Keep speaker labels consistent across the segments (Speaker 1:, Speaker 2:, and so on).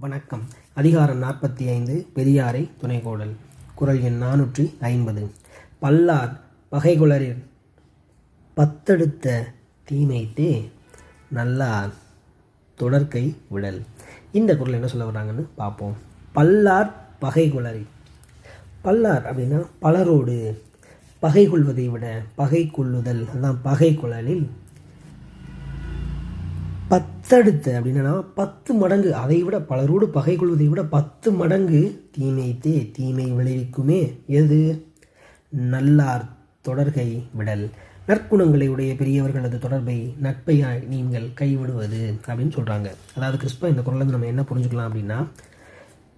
Speaker 1: வணக்கம். அதிகாரம் நாற்பத்தி ஐந்து பெரியாரை துணைகோடல் குரல் எண் நானூற்றி ஐம்பது. பல்லார் பகைகுளரில் பத்தெடுத்த தீமைத்தே நல்லார் தொடர்கை விடல். இந்த குரல் என்ன சொல்ல வர்றாங்கன்னு பார்ப்போம். பல்லார் பகைகுளரி பல்லார் அப்படின்னா பலரோடு பகை கொள்வதை விட பகை கொள்ளுதல் அதான் பகை குழலில் பத்தடுத்த அப்படின்னா பத்து மடங்கு. அதை விட பலரோடு பகை கொள்வதை விட பத்து மடங்கு தீமைத்தே தீமை விளைவிக்குமே. எது? நல்லார் தொடர்கை விடல். நற்குணங்களை உடைய பெரியவர்களது தொடர்பை நட்பையாய் நீங்கள் கைவிடுவது அப்படின்னு சொல்கிறாங்க அதாவது கிறிஸ்பா இந்த குரலில் நம்ம என்ன புரிஞ்சுக்கலாம் அப்படின்னா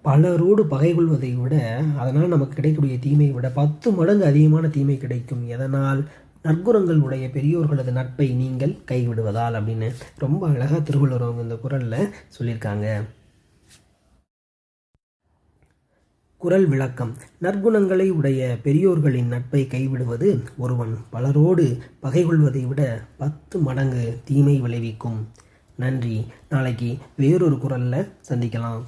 Speaker 1: பலரோடு பகை கொள்வதை விட அதனால் நமக்கு கிடைக்கக்கூடிய தீமையை விட பத்து மடங்கு அதிகமான தீமை கிடைக்கும். எதனால்? நற்குணங்கள் உடைய பெரியோர்களது நட்பை நீங்கள் கைவிடுவதால் அப்படின்னு ரொம்ப அழகாக திருவள்ளுவர் அவங்க இந்த குரலில் சொல்லியிருக்காங்க. குரல் விளக்கம். நற்குணங்களை உடைய பெரியோர்களின் நட்பை கைவிடுவது ஒருவன் பலரோடு பகை கொள்வதை விட பத்து மடங்கு தீமை விளைவிக்கும். நன்றி. நாளைக்கு வேறொரு குரலில் சந்திக்கலாம்.